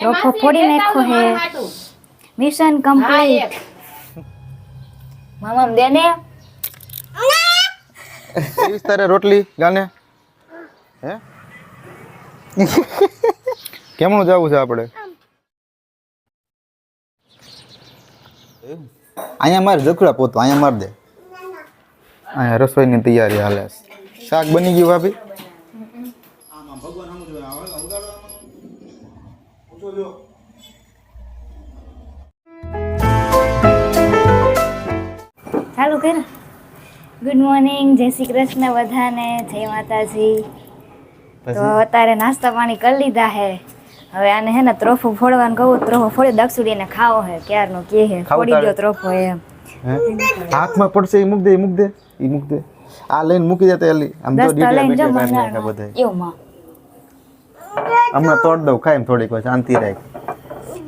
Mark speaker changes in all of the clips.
Speaker 1: ત્રોફો ફોડી નાખ્યો હે. મિશન કમ્પ્લીટ મામા દે ને
Speaker 2: એવી તારે રોટલી ગાને હે? કેમનું જવું છે આપણે? અહીંયા મારે જખડા પોતો અહીંયા માર દે. અહીંયા રસોઈની તૈયારી હાલે શાક બની ગયું ભાભી?
Speaker 1: ચાલુ કર ગુડ મોર્નિંગ જય શ્રી કૃષ્ણ બધાને જય માતાજી. તો અત્યારે નાસ્તા પાણી કરી લીધા હે. હવે આને હે ને ત્રોફો ફોડવાનું કહું ત્રોફો ફોડી દક્ષુડીને ખાવો હે ક્યારનો કે હે ફોડી દો ત્રોફો એમ
Speaker 2: હાથમાં પડશે એ મૂક દે એ મૂક દે એ મૂક દે. આ લઈને મૂકી દે તો એલી આમ તો
Speaker 1: ડીટેલ
Speaker 2: બીટે બધાય.
Speaker 1: એવું માં
Speaker 2: હમણાં તોડ દઉં ખાઈ થોડીક વાર શાંતિ રાખ.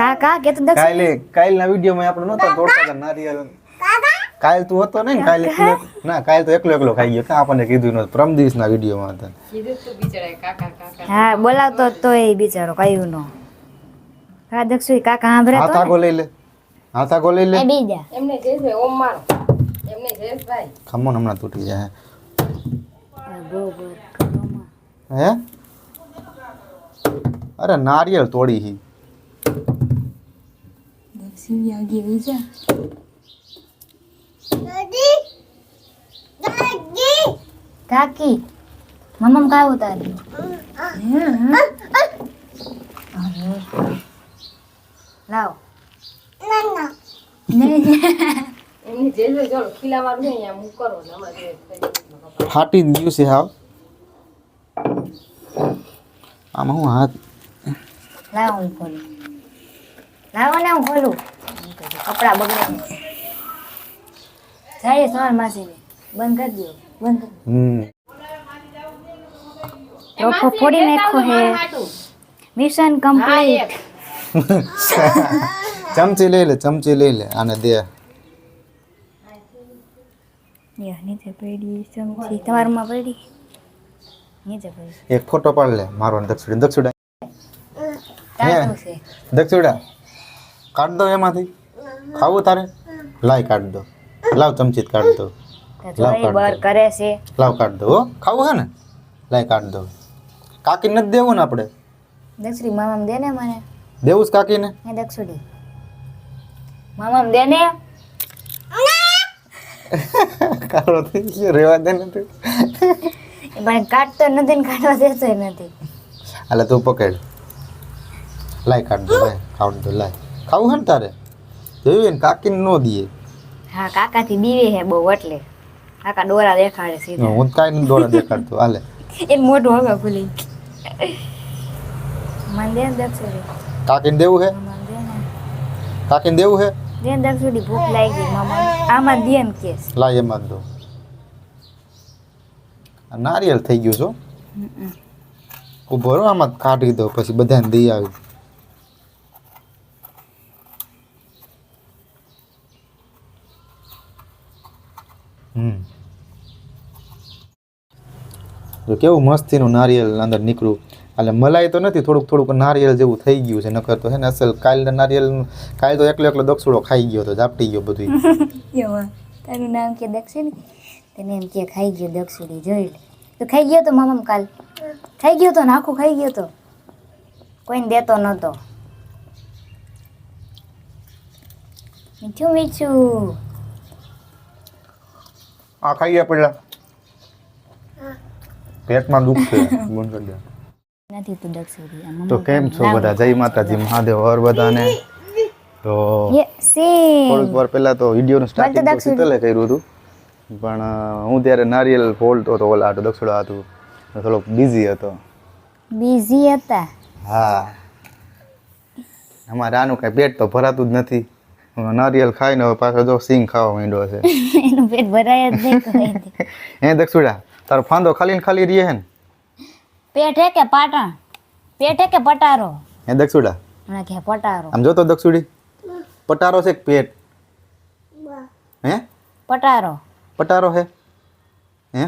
Speaker 1: કા કા? તો
Speaker 2: કાલે કાલના વિડીયોમાં આપણે નહોતા તોડતા નારિયેળ કાલ તું હતો ને કાલ ના કાલ તો એકલો એકલો ખાઈ ગયો. કાં આપણને કીધું નહોતું? પ્રમ દિવસના વિડીયોમાં હતા.
Speaker 1: હા બોલાવતો તો એ બિચારો કયું નો. હા દક્ષુડી કાકા સાંભળે
Speaker 2: હાથ
Speaker 1: તો
Speaker 2: આગો લઈ લે. હાથા ગો લઈ લે.
Speaker 1: એ બીજા.
Speaker 2: ખમો ને હમણાં તૂટી જાય હે. અરે નારિયેળ તોડી હી.
Speaker 1: દક્ષુડી આગી બીજા કાકી મમ્મ કાય ઉતારી લાવ.
Speaker 2: ફાટી જ ગયું છે હાવ. આમાં હું હાથ
Speaker 1: લાવ હું ખોલું. લાવો ને હું ખોલું. કપડા બગડે જાય સવાર માસી બંધ કરી દો બંધ કરી ત્રોફો ફોડી નાખ્યો હે. મિશન કમ્પ્લીટ
Speaker 2: ચમચી લઈ લે ચમચી લઈ લે આને દે.
Speaker 1: નીચે પડી ચમચી. તમારમાં પડી? નીચે પડી.
Speaker 2: એક ફોટો પાડ લે મારો ને દક્ષુડા દક્ષુડા
Speaker 1: તાતું
Speaker 2: દક્ષુડા કાઢ દો એમાંથી. ખાવું તારે? લાય કાઢ દો. લાવ ચમચી કાઢ દો. લાવ કાઢ
Speaker 1: કરે છે.
Speaker 2: લાવ કાઢ દો ખાવું હે ને? લાય કાઢ દો. કાકી નથી દેવું ને આપણે?
Speaker 1: દક્ષુડી મામામ દે ને મને.
Speaker 2: દેવું જ કાકીને?
Speaker 1: હે દક્ષુડી મામામ દે ને.
Speaker 2: કારો થઈ ગયો રેવા દે ને તું.
Speaker 1: એ પણ કાઢતો નથી ને કાઢવા દેતો નથી.
Speaker 2: એટલે તું પકડ. લાય કાઢ દો લાય. કાઢ દો લાય. ખાવું હે ને તારે? જોયું ને કાકીને ન દઈએ.
Speaker 1: હા કાકાથી બીવે હે બહુ એટલે. કાકા દોરા દેખાડે સીધા.
Speaker 2: હું કાઈ નહીં દેખાડતો હાલે.
Speaker 1: એ મોટું હવે ખુલી મન દે દક્ષુડી
Speaker 2: કાકીને દેવું હે? કાકીને દેવું હે?
Speaker 1: દે દક્ષુડી ભૂખ લાગી મામા. આમાં દે ને કેસ.
Speaker 2: લાય એમાં દો નારિયેલ નારિયેળ થઈ ગયું છો ઊભો રહો આમાં કાઢી દો પછી બધાને દઈ આવી હમ. જો કેવું મસ્તીનું નારિયેલ અંદર નીકળ્યું. એટલે મલાઈ તો નથી, થોડુંક થોડુંક નારિયેળ જેવું થઈ ગયું છે, નકર તો હે ને અસલ કાલના નારિયેલ કાલ તો એકલો એકલો દક્ષુડો ખાઈ ગયો તો ઝાપટી ગયો બધું
Speaker 1: તારું નામ કે દક્ષિણ તને એમ કે ખાઈ ગયો દક્ષિણી જોઈ તો ખાઈ ગયો તો મામા કાલ? ખાઈ ગયો તો ને આખું ખાઈ ગયો તો? કોઈને દેતો નહોતો મીઠું મીઠું.
Speaker 2: આ ખાઈએ પેલા પેટમાં દુખ છે બંધ કરી દે
Speaker 1: નથી તો આ મમ્મી
Speaker 2: તો કેમ છો બધા? જય માતાજી મહાદેવ હર બધાને. તો થોડીક વાર પહેલા તો વિડીયોનું સ્ટાર્ટિંગ તો શીતલે કર્યું હતું. પણ હું ત્યારે નારિયેલ ફોલતો હતો ઓલા હાટો દક્ષિણા હતું. થોડોક બિઝી હતો.
Speaker 1: બિઝી હતા?
Speaker 2: હા. અમારે આનું કાંઈ પેટ તો ભરાતું જ નથી. નારિયેલ ખાઈને હવે પાછો જો સિંગ ખાવા માંડ્યો છે.
Speaker 1: એનું પેટ ભરાય જ નહીં કોઈ
Speaker 2: હે દક્ષુડા તારો ફાંદો ખાલી ને ખાલી રહે હે ને
Speaker 1: પેટ હે કે પાટણ પેટ હે કે પટારો
Speaker 2: હે દક્ષુડા
Speaker 1: હમણાં કે પટારો
Speaker 2: આમ જોતો દક્ષુડી પટારો છે કે પેટ હે
Speaker 1: પટારો
Speaker 2: પટારો હે હે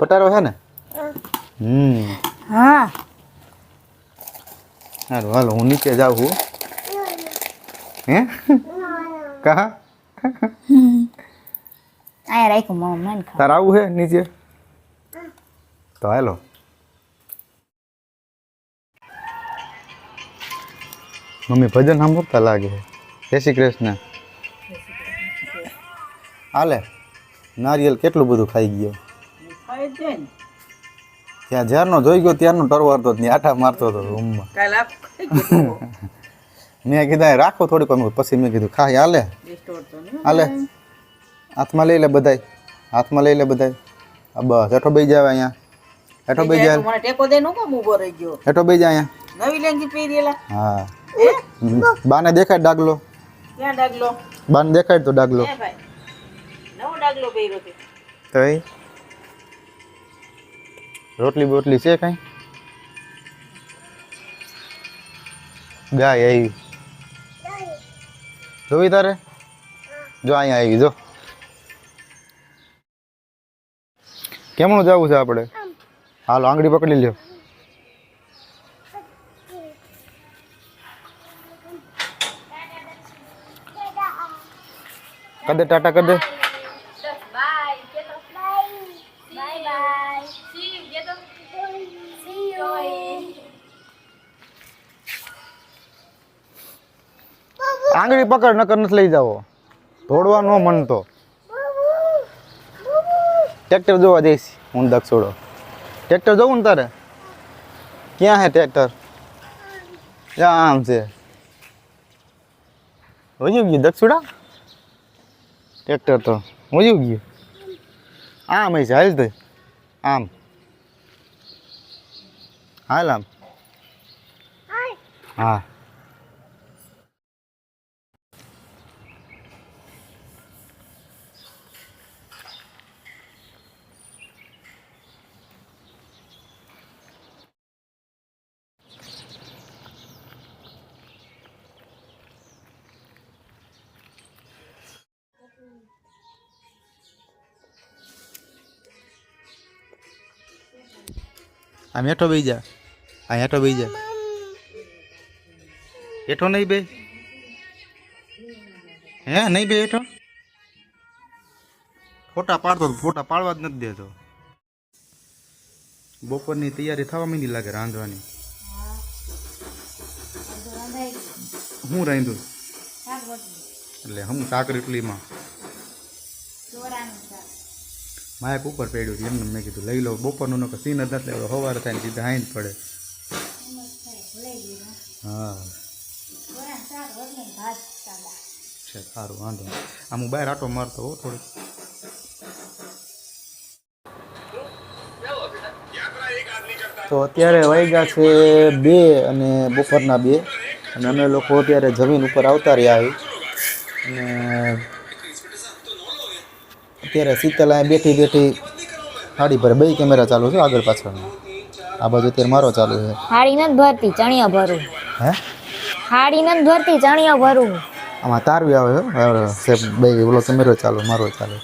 Speaker 2: પટારો હે ને હમ
Speaker 1: હા
Speaker 2: સારું હાલો હું નીચે જાઉં છું હે કા
Speaker 1: અહીંયા રાખ્યું મમ્મી મને ખબર
Speaker 2: તાર આવું હે નીચે તો હાલો મમ્મી ભજન સાંભળતા લાગે જય શ્રી કૃષ્ણ. હાલે નારિયેલ કેટલું બધું ખાઈ ગયો? ત્યાં જ્યારનો જોઈ ગયો ત્યારનો ટરવારતો જ નહીં આઠા મારતો હતો રૂમમાં. મેં કીધા રાખો થોડીક વાર. પછી મેં કીધું ખાઈ હાલે. હાલે. હાથમાં લઈ લે બધાય. હાથમાં લઈ લે બધાય. બસ હેઠો બેસી જાવ અહીંયા. હેઠો બેસી જાય
Speaker 3: ટેકો દે નો કેમ ઊભો રહી ગયો.
Speaker 2: હેઠો બેસી જાય અહીંયા.
Speaker 3: નવી લેંગી પહેરેલા.
Speaker 2: હા. બાને દેખાય ડાગલો.
Speaker 3: ક્યાં ડાગલો?
Speaker 2: બાને દેખાય તો ડાગલો.
Speaker 3: ભાઈ. નવો ડાગલો પહેર્યો તે
Speaker 2: તો રોટલી બોટલી છે કઈ? ગાય આવી. જોઈ તારે? જો અહીંયા આવી જો. કેમનું જવું છે આપણે? હાલો આંગળી પકડી લ્યો. કદે ટાટા કદે? પકડ નકર નથી લઈ જાવો. તોડવા ન મન તો ટ્રેક્ટર જોવા જઈશ. હું દક્ષોડો. ટ્રેક્ટર જોવું ને તારે? ક્યાં હે ટ્રેક્ટર? ક્યાં આમ છે. વયું ગયું દક્ષુડા? ટ્રેક્ટર તો વયું ગયું. આમ હશે હાલ તો. આમ. હાલ આમ. હા. આમ હેઠો બેસી જા. આ હેઠો બેસી જા. હેઠો નહીં બે હે નહીં બે હેઠો? ફોટા પાડતો તો ફોટા પાડવા જ નથી દેતો. બપોરની તૈયારી થવા માંડી લાગે રાંધવાની. હું રાંધું? એટલે હું શાક રોટલીમાં. માયક ઉપર પડ્યું છે. એમને મેં કીધું, લઈ લો, બપોરનું નકર સીન જ નથી લેવડો સવારે થાય ને સીધા હાઈ જ પડે. હા. સારું, વાંધો. આમ હું બહાર આટો મારતો હો થોડુંક. તો અત્યારે વાગ્યા છે બે અને બપોરના બે. અને અમે લોકો અત્યારે જમીન ઉપર આવતા રહ્યા અને અત્યારે શીતલ અહીંયા બેઠી બેઠી હાડી પર બે કેમેરા ચાલુ છે આગળ પાછળ. આ બાજુ અત્યારે મારો ચાલુ છે.
Speaker 1: હાડી નથી ભરતી ચણિયા ભરું.
Speaker 2: હે?
Speaker 1: હાડી નથી ભરતી ચણિયા ભરું.
Speaker 2: આમાં તારવી આવે છે બે ઓલો કેમેરો ચાલુ મારો ચાલુ.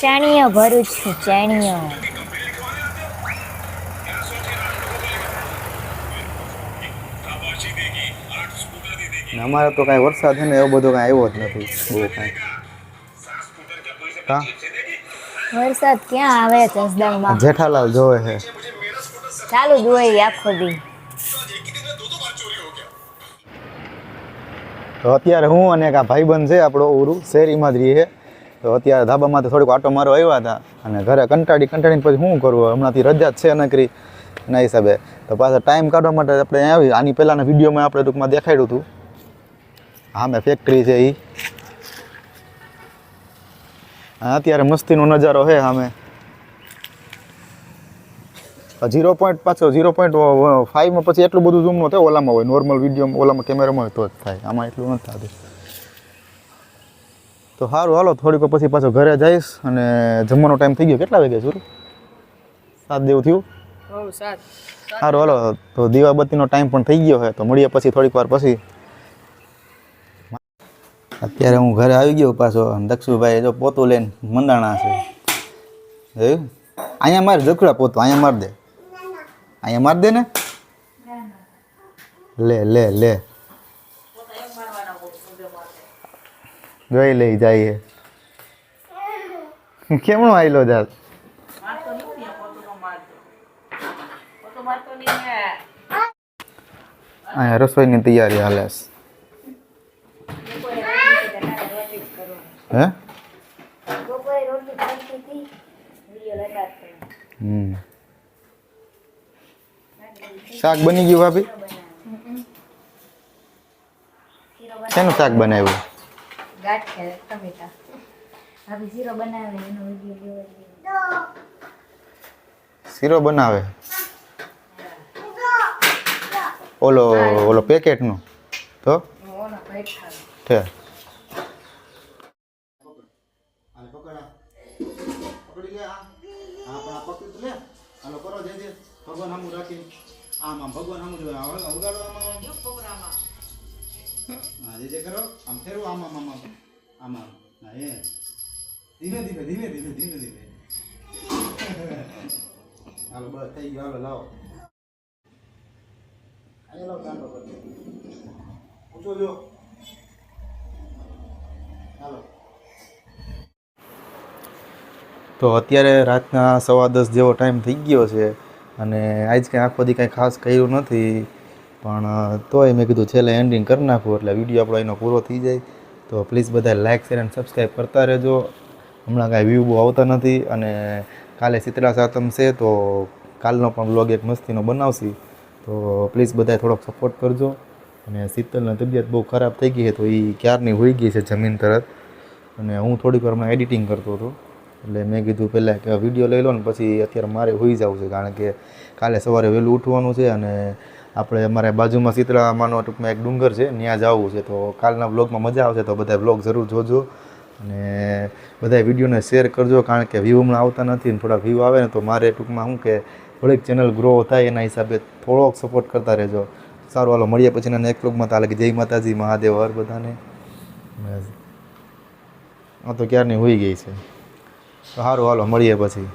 Speaker 1: ચણિયા ભરું છું ચણિયા.
Speaker 2: અમારે તો કાંઈ વરસાદ છે ને એવો બધો કાંઈ આવ્યો જ નથી બહુ કાંઈ. હા?
Speaker 1: વરસાદ ક્યાં આવે જસદણમાં
Speaker 2: જેઠાલાલ જોવે છે.
Speaker 1: ચાલુ જ હોય આખો દી
Speaker 2: તો અત્યારે હું અને એક આ ભાઈબંધ છે આપણો ઉરુ શેરીમાં જ રહીએ. તો અત્યારે ધાબામાંથી થોડીક આટો મારો આવ્યા હતા. અને ઘરે કંટાળી કંટાળીને પછી શું કરવું હમણાંથી રજા જ છે નકરી એના હિસાબે. તો પાછા ટાઈમ કાઢવા માટે આપણે આવી. આની પહેલાંના વિડીયોમાં આપણે ટૂંકમાં દેખાડ્યું હતું. હા મેં ફેક્ટરી છે એ અત્યારે મસ્તીનો નજારો છે સામે. ઝીરો પોઈન્ટ પાછો ઝીરો પોઈન્ટ ફાઈવમાં પછી એટલું બધું ઝૂમ ન થાય ઓલામાં હોય નોર્મલ વીડિયો ઓલામાં કેમેરામાં હોય તો જ થાય. આમાં એટલું નથી થતું. તો સારું હાલો થોડીક પછી પાછો ઘરે જઈશ અને જમવાનો ટાઈમ થઈ ગયો. કેટલા વાગ્યા સુરુ સાત જેવું થયું? સારું હાલો તો દીવાબત્તીનો ટાઈમ પણ થઈ ગયો છે તો મળીએ પછી થોડીક વાર પછી. અત્યારે હું ઘરે આવી ગયો પાછો દક્ષુભાઈ જો પોતું લઈને મંદાણા છે. જોયું? અહીંયા માર જખડા પોતું, અહીંયા માર દે. અહીંયા માર દે ને? લે લે લે. જોઈ લઈ જાય કેમનો આવેલો જાત અહીંયા રસોઈની તૈયારી હાલે છે. હે? હમ. શાક બની ગયું ભાભી? શેનું શાક બનાવ્યું?
Speaker 1: શીરો બનાવે.
Speaker 2: ઓલો ઓલો પેકેટનો તો?
Speaker 1: ઓનો ભાઈ કરો
Speaker 2: છે ભગવાન સામું રાખી આમ આમ ભગવાન આમ જો ઉગાડો આમ આમ હા જે જે કરો આમ ફેરવો આમ આમ આમ આમ. આમ આમ. હા એ. ધીમે ધીમે ધીમે ધીમે ધીમે ધીમે. હાલો બસ થઈ ગયો. હાલો લાવો. હાલો લાવો કાંડો કરજો. ઊંચો જો તો અત્યારે રાતના સવા દસ જેવો ટાઈમ થઈ ગયો છે અને આજ કંઈ આખો દી કંઈ ખાસ કર્યું નથી. પણ તોય મેં કીધું છેલ્લે એન્ડિંગ કરી નાખું એટલે વીડિયો આપણો એનો પૂરો થઈ જાય. તો પ્લીઝ બધા લાઇક શેર અને સબસ્ક્રાઈબ કરતા રહેજો. હમણાં કાંઈ વ્યૂ બહુ આવતા નથી અને કાલે શીતળા સાતમ છે તો કાલનો પણ બ્લોગ એક મસ્તીનો બનાવશી. તો પ્લીઝ બધાએ થોડોક સપોર્ટ કરજો. અને શીતલની તબિયત બહુ ખરાબ થઈ ગઈ છે તો એ ક્યારની હોઈ ગઈ છે જમીન તરત. અને હું થોડીક વાર હમણાં એડિટિંગ કરતો હતો. એટલે મેં કીધું પહેલાં કે વીડિયો લઈ લો ને પછી અત્યારે મારે હોઈ જવું છે, કારણ કે કાલે સવારે વહેલું ઉઠવાનું છે અને આપણે અમારે બાજુમાં શીતળામાનો ટૂંકમાં એક ડુંગર છે, ત્યાં જવું છે. તો કાલના બ્લોગમાં મજા આવશે, તો બધા બ્લોગ જરૂર જોજો અને બધા વિડીયોને શેર કરજો, કારણ કે વ્યૂ હમણાં આવતા નથી ને થોડા વ્યૂ આવે ને તો મારે ટૂંકમાં શું કે થોડીક ચેનલ ગ્રો થાય એના હિસાબે થોડોક સપોર્ટ કરતા રહેજો. સારું, હાલો, મળીએ પછી એના નેક્સ્ટ બ્લોગમાં તાલે કે જય માતાજી, મહાદેવ, હર બધાને. આ તો ક્યારની હોઈ ગઈ છે? સારું હાલો મળીએ પછી.